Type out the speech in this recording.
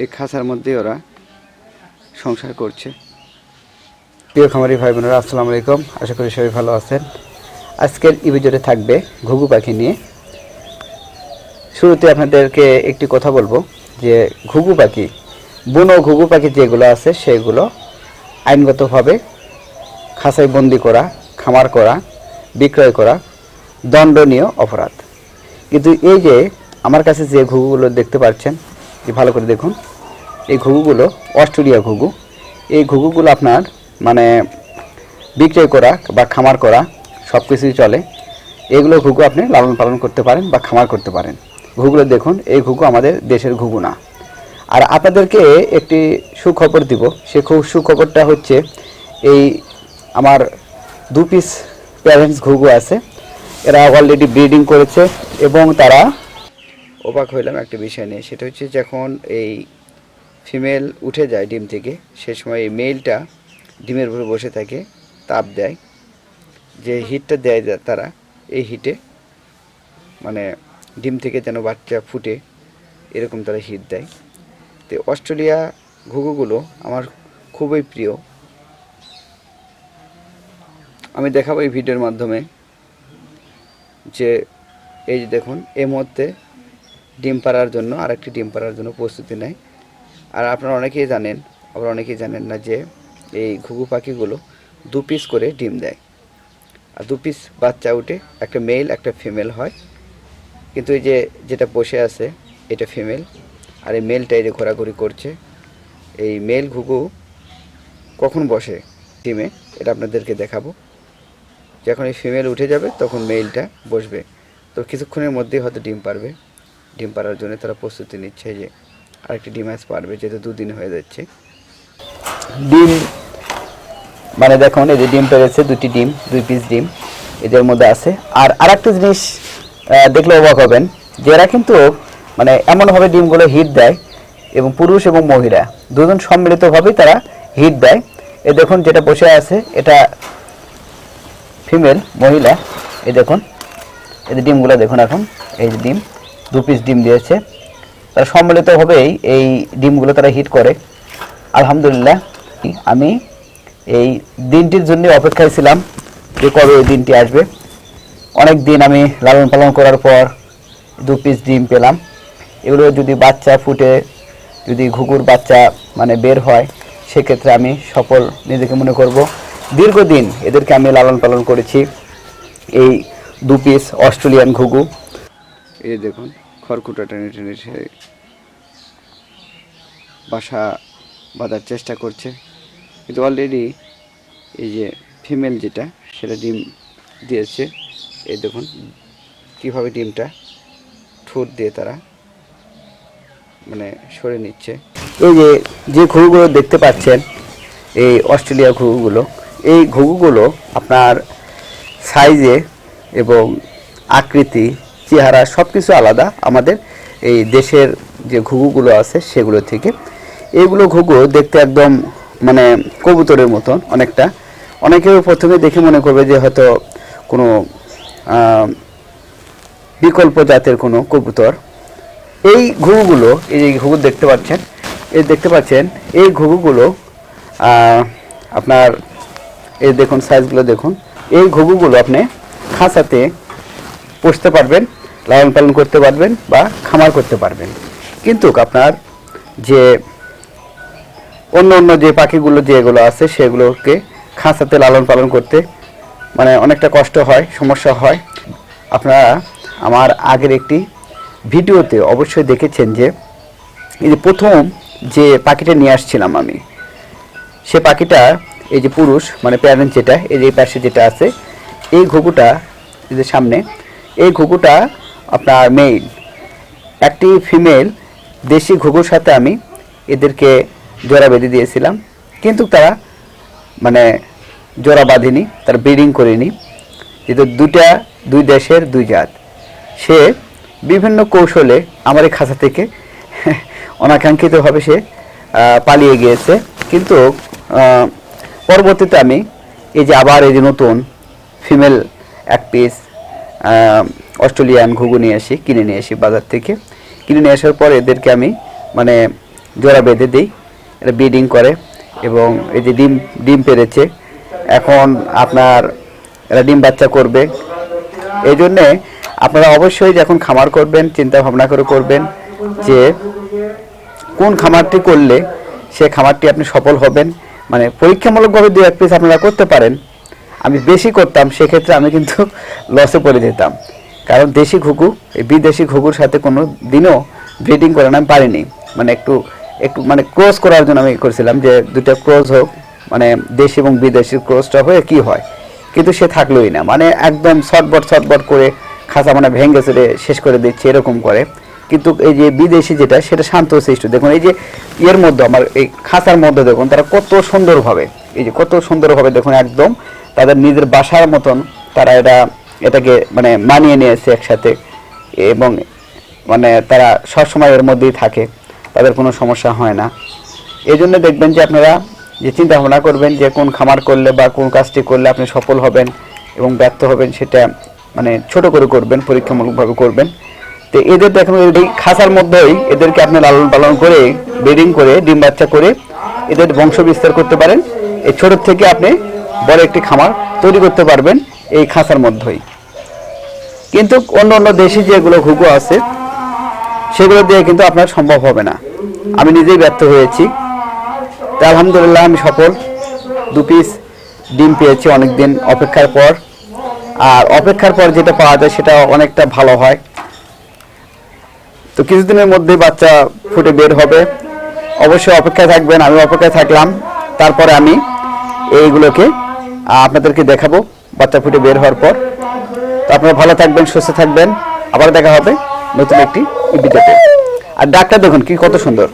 এই খাঁচার মধ্যে ওরা সংসার করছে। প্রিয় খামারি ভাই বোনেরা আসসালামু আলাইকুম। আশা করি সবাই ভালো আছেন। আজকের ইভিডিওতে থাকবে ঘুঘু পাখি নিয়ে। শুরুতে আপনাদেরকে একটি কথা বলব যে ঘুঘু পাখি, বুনো ঘুঘু পাখি যেগুলো আছে সেগুলো আইনগতভাবে খাঁচায় বন্দি করা, খামার করা, বিক্রয় করা দণ্ডনীয় অপরাধ। কিন্তু এই যে আমার কাছে যে ঘুঘুগুলো দেখতে পাচ্ছেন ভালো করে দেখুন। এই ঘুঘুগুলো, অস্ট্রেলিয়া ঘুঘু, এই ঘুঘুগুলো আপনার মানে বিক্রয় করা বা খামার করা সব কিছুই চলে। এগুলো ঘুঘু আপনি লালন পালন করতে পারেন বা খামার করতে পারেন। ঘুঘুগুলো দেখুন, এই ঘুঘু আমাদের দেশের ঘুঘু না। আর আপনাদেরকে একটি সুখবর দিব। সে খুব সুখবরটা হচ্ছে, এই আমার দু পিস প্যারেন্টস ঘুঘু আছে। এরা অলরেডি ব্রিডিং করেছে এবং তারা অবাক হইলাম একটা বিষয় নিয়ে। সেটা হচ্ছে যখন এই ফিমেল উঠে যায় ডিম থেকে, সে সময় এই মেলটা ডিমের উপরে বসে থাকে, তাপ দেয়। যে হিটটা দেয় তারা, এই হিটে মানে ডিম থেকে যেন বাচ্চা ফুটে, এরকম তারা হিট দেয়। তো অস্ট্রেলিয়া ঘুঘুগুলো আমার খুবই প্রিয়। আমি দেখাবো এই ভিডিওর মাধ্যমে যে এই যে দেখুন এই মুহূর্তে ডিম পাড়ার জন্য, আরেকটি ডিম পাড়ার জন্য প্রস্তুতি নেয়। আর আপনারা অনেকেই জানেন, আবার অনেকেই জানেন না যে এই ঘুঘু পাখিগুলো দু পিস করে ডিম দেয়। আর দু পিস বাচ্চা উঠে একটা মেল একটা ফিমেল হয়। কিন্তু এই যে যেটা বসে আছে, এটা ফিমেল আর এই মেলটা এই যে ঘোরাঘুরি করছে। এই মেল ঘুঘু কখন বসে ডিমে, এটা আপনাদেরকে দেখাবো। যখন এই ফিমেল উঠে যাবে, তখন মেলটা বসবে। তো কিছুক্ষণের মধ্যেই হয়তো ডিম পারবে ডিম পাড়ার জন্য তারা প্রস্তুতি নিচ্ছে যে আরেকটি ডিম আজ পারবে যেহেতু দুদিন হয়ে যাচ্ছে। ডিম মানে দেখুন, এই যে ডিম পেরেছে, দুটি ডিম, দুই পিস ডিম এদের মধ্যে আছে। আর আরেকটা জিনিস দেখলে অবাক হবেন যে এরা কিন্তু মানে এমনভাবে ডিমগুলো হিট দেয়, এবং পুরুষ এবং মহিলা, দুজন সম্মিলিতভাবেই তারা হিট দেয়। এ দেখুন, যেটা বসে আছে, এটা ফিমেল মহিলা এই দেখুন, এই যে ডিমগুলো দেখুন এখন, এই যে ডিম। দু পিস ডিম দিয়েছে। তারা সম্মিলিতভাবেই এই ডিমগুলো তারা হিট করে। আলহামদুলিল্লাহ, আমি এই দিনটির জন্য অপেক্ষায় ছিলাম যে কবে এই দিনটি আসবে। অনেক দিন আমি লালন পালন করার পর দু পিস ডিম পেলাম। এগুলো যদি বাচ্চা ফুটে, যদি ঘুঘুর বাচ্চা মানে বের হয়, সেক্ষেত্রে আমি সফল নিজেকে মনে করব। দীর্ঘদিন এদেরকে আমি লালন পালন করেছি। এই দু পিস অস্ট্রেলিয়ান ঘুঘু। এই দেখুন। খড়কুটা টেনে টেনে সে বাসা বাঁধার চেষ্টা করছে। কিন্তু অলরেডি এই যে ফিমেল যেটা, সেটা ডিম দিয়েছে। এই দেখুন, কীভাবে ডিমটা ঠোঁট দিয়ে তারা মানে সরে নিচ্ছে। এই যে যে ঘুঘুগুলো দেখতে পাচ্ছেন, এই অস্ট্রেলিয়া ঘুঘুগুলো, এই ঘুঘুগুলো আপনার সাইজে এবং আকৃতি চেহারা সব কিছু আলাদা আমাদের এই দেশের যে ঘুঘুগুলো আছে সেগুলো থেকে। এইগুলো ঘুঘু দেখতে একদম মানে কবুতরের মতন অনেকটা। অনেকেও প্রথমে দেখে মনে করবে যে হয়তো কোনো বিকল্প জাতের কোনো কবুতর। এই ঘুঘুগুলো, এই যে ঘুঘু দেখতে পাচ্ছেন, এই দেখতে পাচ্ছেন, এই ঘুঘুগুলো আপনার, এই দেখুন সাইজগুলো দেখুন। এই ঘুঘুগুলো আপনি খাঁচাতে পুষতে পারবেন। লালন পালন করতে পারবেন বা খামার করতে পারবেন। কিন্তু আপনার যে অন্য অন্য যে পাখিগুলো যেগুলো আছে, সেগুলোকে খাঁচাতে লালন পালন করতে মানে অনেকটা কষ্ট হয়, সমস্যা হয়। আপনারা আমার আগের একটি ভিডিওতে অবশ্যই দেখেছেন যে, এই যে প্রথম যে পাখিটা নিয়ে আসছিলাম আমি, সে পাখিটা এই যে পুরুষ মানে প্যারেন্ট যেটা, এই যে পাশে যেটা আছে, এই ঘুঘুটা, এই যে সামনে, এই ঘুঘুটা আপনার মেইল একটি ফিমেল দেশি ঘুঘুর সাথে আমি এদেরকে জোড়া বেঁধে দিয়েছিলাম। কিন্তু তারা মানে জোড়া বাঁধেনি, তার ব্রিডিং করেনি। যেহেতু দুটা দুই দেশের, দুই জাত। সে বিভিন্ন কৌশলে আমার এই খাঁচা থেকে অনাকাঙ্ক্ষিতভাবে সে পালিয়ে গিয়েছে। কিন্তু পরবর্তীতে আমি এই যে আবার এই যে নতুন ফিমেল এক পিস অস্ট্রেলিয়ান ঘুঘু নিয়ে আসি, কিনে নিয়ে আসি বাজার থেকে। কিনে নিয়ে আসার পর এদেরকে আমি মানে জোড়া বেঁধে দিই। এটা ব্রিডিং করে এবং এই যে ডিম ডিম পেরেছে। এখন আপনার, এরা ডিম বাচ্চা করবে। এই জন্যে আপনারা অবশ্যই যখন খামার করবেন, চিন্তা ভাবনা করে করবেন যে কোন খামারটি করলে সে খামারটি আপনি সফল হবেন। মানে পরীক্ষামূলকভাবে দু এক পিস আপনারা করতে পারেন। আমি বেশি করতাম, সেক্ষেত্রে আমি কিন্তু লসে পড়ে যেতাম। কারণ দেশি ঘুঘু, এই বিদেশি ঘুঘুর সাথে কোনো দিনও ব্রিডিং করে আমি পারিনি। মানে একটু একটু মানে ক্রস করার জন্য আমি করছিলাম যে দুটো ক্রস হোক মানে দেশি এবং বিদেশি ক্রসটা হয়ে কি হয়। কিন্তু সে থাকলোই না। মানে একদম ছটবট ছটবট করে খাঁচা মানে ভেঙে চড়ে শেষ করে দিচ্ছে, এরকম করে। কিন্তু এই যে বিদেশি যেটা, সেটা শান্ত সৃষ্ট। দেখুন, এই যে ইয়ের মধ্যে, আমার এই খাঁচার মধ্যে দেখুন, তারা কত সুন্দরভাবে, এই যে কত সুন্দরভাবে দেখুন, একদম তাদের নিজের বাসার মতন তারা এটা, এটাকে মানে মানিয়ে নিয়েছে একসাথে। এবং মানে তারা সবসময় এর মধ্যেই থাকে, তাদের কোনো সমস্যা হয় না। এই জন্য দেখবেন যে আপনারা যে চিন্তা ভাবনা করবেন যে কোন খামার করলে বা কোন কাজটি করলে আপনি সফল হবেন এবং ব্যর্থ হবেন সেটা মানে ছোট করে করবেন, পরীক্ষামূলকভাবে করবেন। তো এদের দেখুন এই খাঁচার মধ্যেই এদেরকে আপনি লালন পালন করে ব্রিডিং করে, ডিম বাচ্চা করে এদের বংশ বিস্তার করতে পারেন। এই ছোটোর থেকে আপনি বড় একটি খামার তৈরি করতে পারবেন এই খাঁচার মধ্যেই। কিন্তু অন্য অন্য দেশি যেগুলো ঘুঘু আছে, সেগুলো দিয়ে কিন্তু আপনার সম্ভব হবে না। আমি নিজেই ব্যর্থ হয়েছি। তা আলহামদুলিল্লাহ আমি সফল। দু পিস ডিম পেয়েছি অনেক দিন অপেক্ষার পর। আর অপেক্ষার পর যেটা পাওয়া যায় সেটা অনেকটা ভালো হয়। তো কিছুদিনের মধ্যেই বাচ্চা ফুটে বের হবে। অবশ্যই অপেক্ষায় থাকবেন আমি অপেক্ষায় থাকলাম। তারপরে আমি এইগুলোকে আপনাদেরকে দেখাবো বাচ্চা ফুটে বের হওয়ার পর। তো আপনারা ভালো থাকবেন, সুস্থ থাকবেন। আবার দেখা হবে নতুন একটি ভিডিওতে আর ডাকটা দেখুন, কি কত সুন্দর।